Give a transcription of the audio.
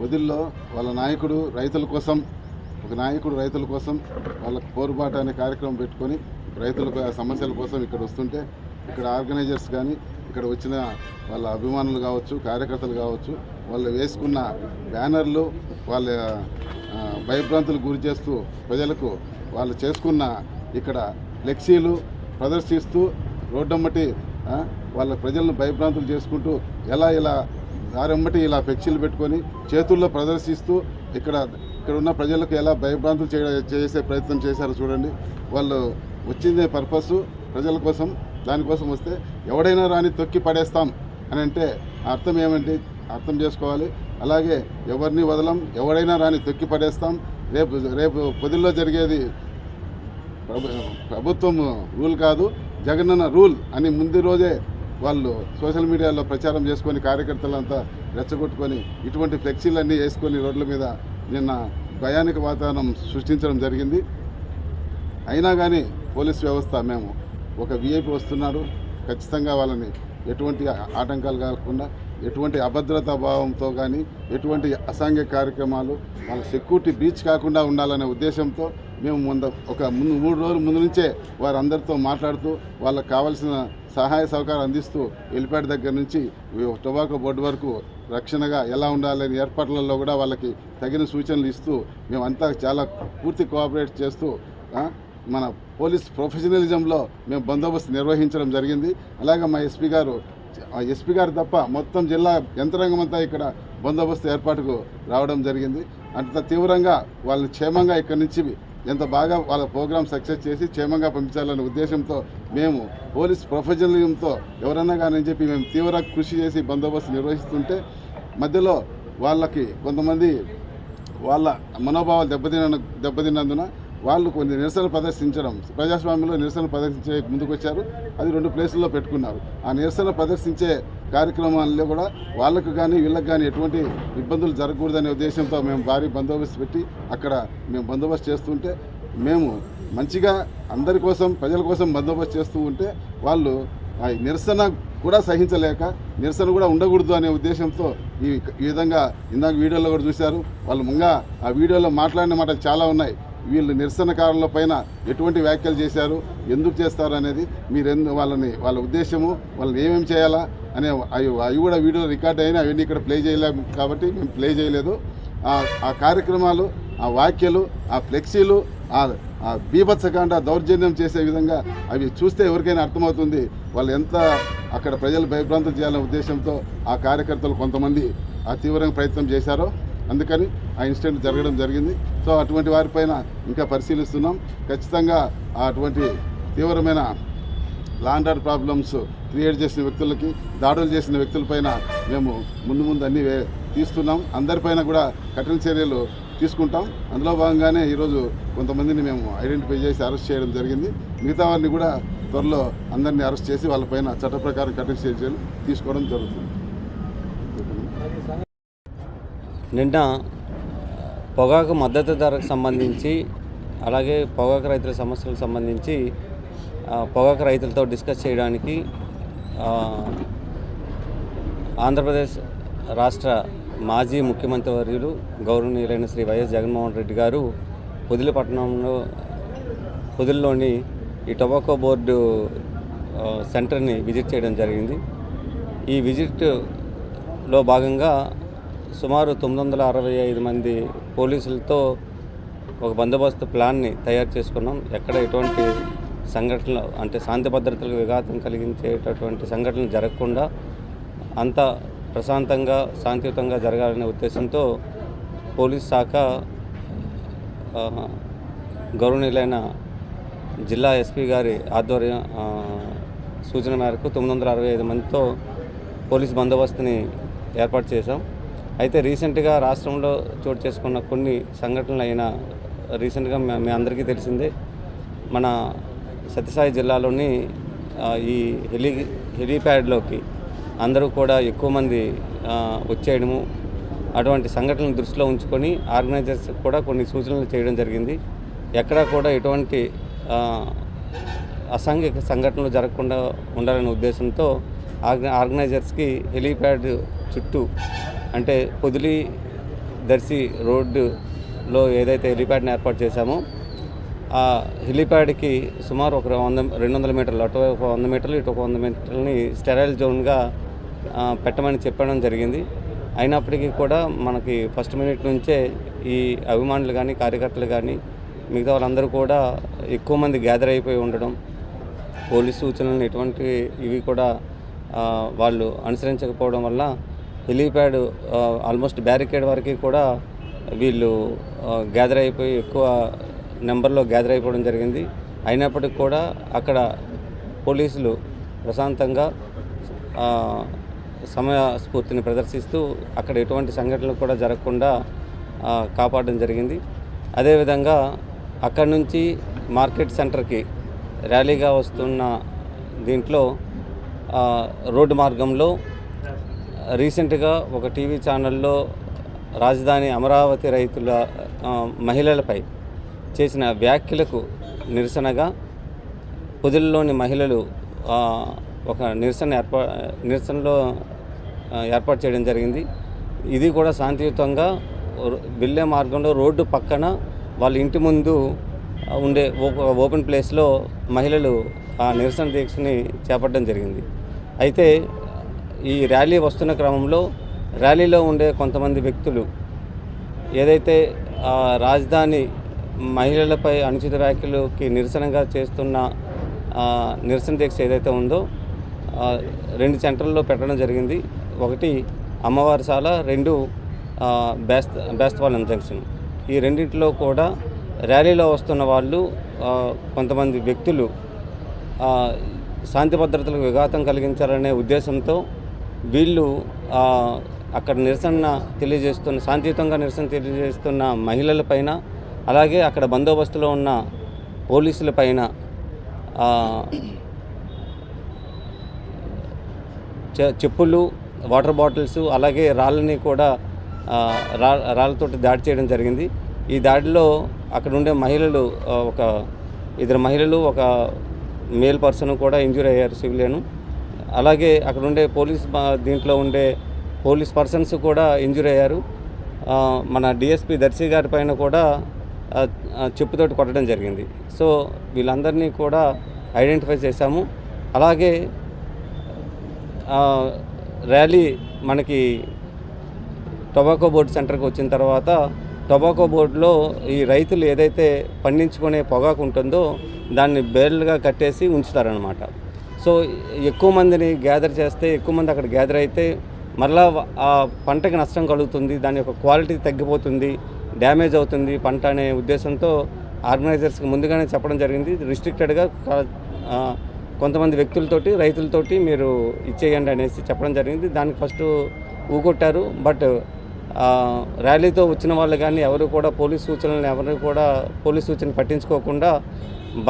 వదిల్లో వాళ్ళ నాయకుడు రైతుల కోసం ఒక నాయకుడు రైతుల కోసం వాళ్ళకు పోరుబాట అనే కార్యక్రమం పెట్టుకొని రైతుల సమస్యల కోసం ఇక్కడ వస్తుంటే ఇక్కడ ఆర్గనైజర్స్ కానీ ఇక్కడ వచ్చిన వాళ్ళ అభిమానులు కావచ్చు కార్యకర్తలు కావచ్చు వాళ్ళు వేసుకున్న బ్యానర్లు వాళ్ళ భయభ్రాంతులకు గురి చేస్తూ ప్రజలకు వాళ్ళు చేసుకున్న ఇక్కడ ఫ్లెక్సీలు ప్రదర్శిస్తూ రోడ్డమ్మటి వాళ్ళ ప్రజలను భయభ్రాంతులు చేసుకుంటూ ఎలా ఇలా దారెమ్మటి ఇలా ఫ్లెక్సీలు పెట్టుకొని చేతుల్లో ప్రదర్శిస్తూ ఇక్కడ ఇక్కడ ఉన్న ప్రజలకు ఎలా భయభ్రాంతులు చేయ- చేసే ప్రయత్నం చేశారో చూడండి. వాళ్ళు వచ్చిందే పర్పస్ ప్రజల కోసం దానికోసం వస్తే ఎవడైనా రాని తొక్కి పడేస్తాం అని అంటే అర్థం ఏమంటే అర్థం చేసుకోవాలి. అలాగే ఎవరిని వదలం ఎవడైనా రాని తొక్కి పడేస్తాం. రేపు రేపు పొదిల్లో జరిగేది ప్రభుత్వం రూల్ కాదు జగనన్న రూల్ అని ముందు రోజే వాళ్ళు సోషల్ మీడియాలో ప్రచారం చేసుకొని కార్యకర్తలంతా రెచ్చగొట్టుకొని ఇటువంటి ఫ్లెక్సీలన్నీ వేసుకొని రోడ్ల మీద నిన్న భయానిక వాతావరణం సృష్టించడం జరిగింది. అయినా కానీ పోలీస్ వ్యవస్థ మేము ఒక విఐపి వస్తున్నారు. ఖచ్చితంగా వాళ్ళని ఎటువంటి ఆటంకాలు కాకుండా ఎటువంటి అభద్రతా భావంతో కానీ ఎటువంటి అసాంఘిక కార్యక్రమాలు వాళ్ళ సెక్యూరిటీ బీచ్ కాకుండా ఉండాలనే ఉద్దేశంతో మేము ముందు ఒక ముందు మూడు రోజుల ముందు నుంచే వారందరితో మాట్లాడుతూ వాళ్ళకి కావాల్సిన సహాయ సహకారం అందిస్తూ ఎలిపేట దగ్గర నుంచి టొబాకో బోర్డు వరకు రక్షణగా ఎలా ఉండాలని ఏర్పాట్లలో కూడా వాళ్ళకి తగిన సూచనలు ఇస్తూ మేమంతా చాలా పూర్తి కోఆపరేట్ చేస్తూ మన పోలీస్ ప్రొఫెషనలిజంలో మేము బందోబస్తు నిర్వహించడం జరిగింది. అలాగే మా ఎస్పీ గారు ఎస్పీ గారు తప్ప మొత్తం జిల్లా యంత్రాంగం అంతా ఇక్కడ బందోబస్తు ఏర్పాటుకు రావడం జరిగింది. అంత తీవ్రంగా వాళ్ళని క్షేమంగా ఇక్కడి నుంచి ఎంత బాగా వాళ్ళ ప్రోగ్రామ్ సక్సెస్ చేసి క్షేమంగా పంపించాలనే ఉద్దేశంతో మేము పోలీస్ ప్రొఫెషనలిజంతో ఎవరన్నా కానీ అని చెప్పి మేము తీవ్ర కృషి చేసి బందోబస్తు నిర్వహిస్తుంటే మధ్యలో వాళ్ళకి కొంతమంది వాళ్ళ మనోభావాలు దెబ్బతిన దెబ్బతిన్నందున వాళ్ళు కొన్ని నిరసన ప్రదర్శించడం ప్రజాస్వామ్యంలో నిరసన ప్రదర్శించే ముందుకు వచ్చారు అది రెండు ప్లేసుల్లో పెట్టుకున్నారు. ఆ నిరసన ప్రదర్శించే కార్యక్రమాల్లో కూడా వాళ్ళకు కానీ వీళ్ళకి కానీ ఎటువంటి ఇబ్బందులు జరగకూడదనే ఉద్దేశంతో మేము భారీ బందోబస్తు పెట్టి అక్కడ మేము బందోబస్తు చేస్తుంటే మేము మంచిగా అందరి కోసం ప్రజల కోసం బందోబస్తు చేస్తూ ఉంటే వాళ్ళు ఆ నిరసన కూడా సహించలేక నిరసన కూడా ఉండకూడదు అనే ఉద్దేశంతో ఈ ఈ విధంగా ఇందాక వీడియోలో కూడా చూశారు. వాళ్ళు ముంగా ఆ వీడియోలో మాట్లాడిన మాటలు చాలా ఉన్నాయి. వీళ్ళు నిరసనకారుల పైన ఎటువంటి వ్యాఖ్యలు చేశారు ఎందుకు చేస్తారు అనేది మీరు వాళ్ళని వాళ్ళ ఉద్దేశము వాళ్ళని ఏమేమి చేయాలా అనే అవి అవి కూడా వీడియో రికార్డ్ అయినా అవన్నీ ఇక్కడ ప్లే చేయలేము కాబట్టి మేము ప్లే చేయలేదు. ఆ కార్యక్రమాలు ఆ వాక్యలు ఆ ఫ్లెక్సీలు ఆ ఆ బీభత్సకాండ దౌర్జన్యం చేసే విధంగా అవి చూస్తే ఎవరికైనా అర్థమవుతుంది. వాళ్ళు ఎంత అక్కడ ప్రజలు భయభ్రాంతం చేయాలనే ఉద్దేశంతో ఆ కార్యకర్తలు కొంతమంది ఆ తీవ్రంగా ప్రయత్నం చేశారో అందుకని ఆ ఇన్సిడెంట్ జరగడం జరిగింది. సో అటువంటి వారిపైన ఇంకా పరిశీలిస్తున్నాం. ఖచ్చితంగా అటువంటి తీవ్రమైన లాండర్ ప్రాబ్లమ్స్ క్రియేట్ చేసిన వ్యక్తులకి దాడులు చేసిన వ్యక్తులపైన మేము ముందు ముందు అన్ని వే- తీస్తున్నాం. అందరిపైన కూడా కఠిన చర్యలు తీసుకుంటాం. అందులో భాగంగానే ఈరోజు కొంతమందిని మేము ఐడెంటిఫై చేసి అరెస్ట్ చేయడం జరిగింది. మిగతా వారిని కూడా త్వరలో అందరినీ అరెస్ట్ చేసి వాళ్ళపైన చట్ట ప్రకారం కఠిన చర్యలు తీసుకోవడం జరుగుతుంది. నిన్న పొగాకు మద్దతు ధరకు సంబంధించి అలాగే పొగాకు రైతుల సమస్యలకు సంబంధించి పొగాకు రైతులతో డిస్కస్ చేయడానికి ఆంధ్రప్రదేశ్ రాష్ట్ర మాజీ ముఖ్యమంత్రి వర్యులు గౌరవనీయులైన శ్రీ వైఎస్ జగన్మోహన్ రెడ్డి గారు పొదిలి పట్టణంలో ఈ టొబాకో బోర్డు సెంటర్ని విజిట్ చేయడం జరిగింది. ఈ విజిట్లో భాగంగా సుమారు తొమ్మిది వందల అరవై ఐదు మంది పోలీసులతో ఒక బందోబస్తు ప్లాన్ని తయారు చేసుకున్నాం. ఎక్కడ ఎటువంటి సంఘటనలు అంటే శాంతి భద్రతలకు విఘాతం కలిగించేటటువంటి సంఘటనలు జరగకుండా అంత ప్రశాంతంగా శాంతియుతంగా జరగాలనే ఉద్దేశంతో పోలీస్ శాఖ గౌరవనీయులైన జిల్లా ఎస్పీ గారి ఆధ్వర్యం సూచన మేరకు తొమ్మిది వందల అరవై ఐదు మందితో పోలీస్ బందోబస్తుని ఏర్పాటు చేశాం. అయితే రీసెంట్గా రాష్ట్రంలో చోటు చేసుకున్న కొన్ని సంఘటనలు అయినా రీసెంట్గా మీ అందరికీ తెలిసిందే. మన సత్యసాయి జిల్లాలోని ఈ హెలి హెలీప్యాడ్లోకి అందరూ కూడా ఎక్కువ మంది వచ్చేయడము అటువంటి సంఘటనలు దృష్టిలో ఉంచుకొని ఆర్గనైజర్స్ కూడా కొన్ని సూచనలు చేయడం జరిగింది. ఎక్కడా కూడా ఎటువంటి అసాంఘిక సంఘటనలు జరగకుండా ఉండాలనే ఉద్దేశంతో ఆర్గ ఆర్గనైజర్స్కి హెలీప్యాడ్ చుట్టూ అంటే పొదిలి దర్శి రోడ్డులో ఏదైతే హెలిప్యాడ్ని ఏర్పాటు చేశామో ఆ హెలిప్యాడ్కి సుమారు ఒక వంద రెండు వందల మీటర్లు అటు ఒక వంద మీటర్లు ఇటు ఒక వంద మీటర్లని స్టెరైల్ జోన్గా పెట్టమని చెప్పడం జరిగింది. అయినప్పటికీ కూడా మనకి ఫస్ట్ మినిట్ నుంచే ఈ అభిమానులు కానీ కార్యకర్తలు కానీ మిగతా వాళ్ళందరూ కూడా ఎక్కువ మంది గ్యాదర్ అయిపోయి ఉండడం పోలీసు సూచనలు ఎటువంటి ఇవి కూడా వాళ్ళు అనుసరించకపోవడం వల్ల హెలీప్యాడ్ ఆల్మోస్ట్ బ్యారికేడ్ వరకు కూడా వీళ్ళు గ్యాదర్ అయిపోయి ఎక్కువ నెంబర్లో గ్యాదర్ అయిపోవడం జరిగింది. అయినప్పటికీ కూడా అక్కడ పోలీసులు ప్రశాంతంగా సమయస్ఫూర్తిని సమయ స్ఫూర్తిని ప్రదర్శిస్తూ అక్కడ ఎటువంటి సంఘటనలు కూడా జరగకుండా కాపాడడం జరిగింది. అదేవిధంగా అక్కడి నుంచి మార్కెట్ సెంటర్కి ర్యాలీగా వస్తున్న దీంట్లో రోడ్డు మార్గంలో రీసెంట్గా ఒక టీవీ ఛానల్లో రాజధాని అమరావతి రైతుల మహిళలపై చేసిన వ్యాఖ్యలకు నిరసనగా పొదిల్లోని మహిళలు ఒక నిరసన ఏర్పా నిరసనలో ఏర్పాటు చేయడం జరిగింది. ఇది కూడా శాంతియుతంగా వెళ్ళే మార్గంలో రోడ్డు పక్కన వాళ్ళ ఇంటి ముందు ఉండే ఓ- ఓపెన్ ప్లేస్లో మహిళలు ఆ నిరసన దీక్షని చేపట్టడం జరిగింది. అయితే ఈ ర్యాలీ వస్తున్న క్రమంలో ర్యాలీలో ఉండే కొంతమంది వ్యక్తులు ఏదైతే రాజధాని మహిళలపై అనుచిత వ్యాఖ్యలకి నిరసనగా చేస్తున్న నిరసన దీక్ష ఏదైతే ఉందో రెండు సెంటర్లలో పెట్టడం జరిగింది. ఒకటి అమ్మవారిశాల రెండు బేస్త బేస్తవాళ్ళం జంక్షన్. ఈ రెండింటిలో కూడా ర్యాలీలో వస్తున్న వాళ్ళు కొంతమంది వ్యక్తులు శాంతి భద్రతలకు విఘాతం కలిగించాలనే ఉద్దేశంతో వీళ్ళు అక్కడ నిరసన తెలియజేస్తున్న శాంతియుతంగా నిరసన తెలియజేస్తున్న మహిళల పైన అలాగే అక్కడ బందోబస్తులో ఉన్న పోలీసుల పైన చె- చెప్పులు వాటర్ బాటిల్స్ అలాగే రాళ్ళని కూడా రా రాళ్ళతోటి దాడి చేయడం జరిగింది. ఈ దాడిలో అక్కడ ఉండే మహిళలు ఒక ఇద్దరు మహిళలు ఒక మేల్ పర్సన్ కూడా ఇంజూర్ అయ్యారు సివిలియన్. అలాగే అక్కడ ఉండే పోలీస్ దీంట్లో ఉండే పోలీస్ పర్సన్స్ కూడా ఇంజూర్ అయ్యారు. మన డిఎస్పి దర్శి గారి పైన కూడా చెప్పుతోటి కొట్టడం జరిగింది. సో వీళ్ళందరినీ కూడా ఐడెంటిఫై చేశాము. అలాగే ర్యాలీ మనకి టొబాకో బోర్డు సెంటర్కి వచ్చిన తర్వాత టొబాకో బోర్డులో ఈ రైతులు ఏదైతే పండించుకునే పొగాకు ఉంటుందో దాన్ని బేర్లుగా కట్టేసి ఉంచుతారనమాట సో ఎక్కువ మందిని గ్యాదర్ చేస్తే ఎక్కువ మంది అక్కడ గ్యాదర్ అయితే మరలా ఆ పంటకి నష్టం కలుగుతుంది దాని యొక్క క్వాలిటీ తగ్గిపోతుంది డ్యామేజ్ అవుతుంది పంట అనే ఉద్దేశంతో ఆర్గనైజర్స్కి ముందుగానే చెప్పడం జరిగింది. రిస్ట్రిక్టెడ్గా కొంతమంది వ్యక్తులతోటి రైతులతోటి మీరు ఇచ్చేయండి అనేసి చెప్పడం జరిగింది. దానికి ఫస్ట్ ఊగొట్టారు బట్ ర్యాలీతో వచ్చిన వాళ్ళు కానీ ఎవరు కూడా పోలీస్ సూచనలను ఎవరు కూడా పోలీస్ సూచన పట్టించుకోకుండా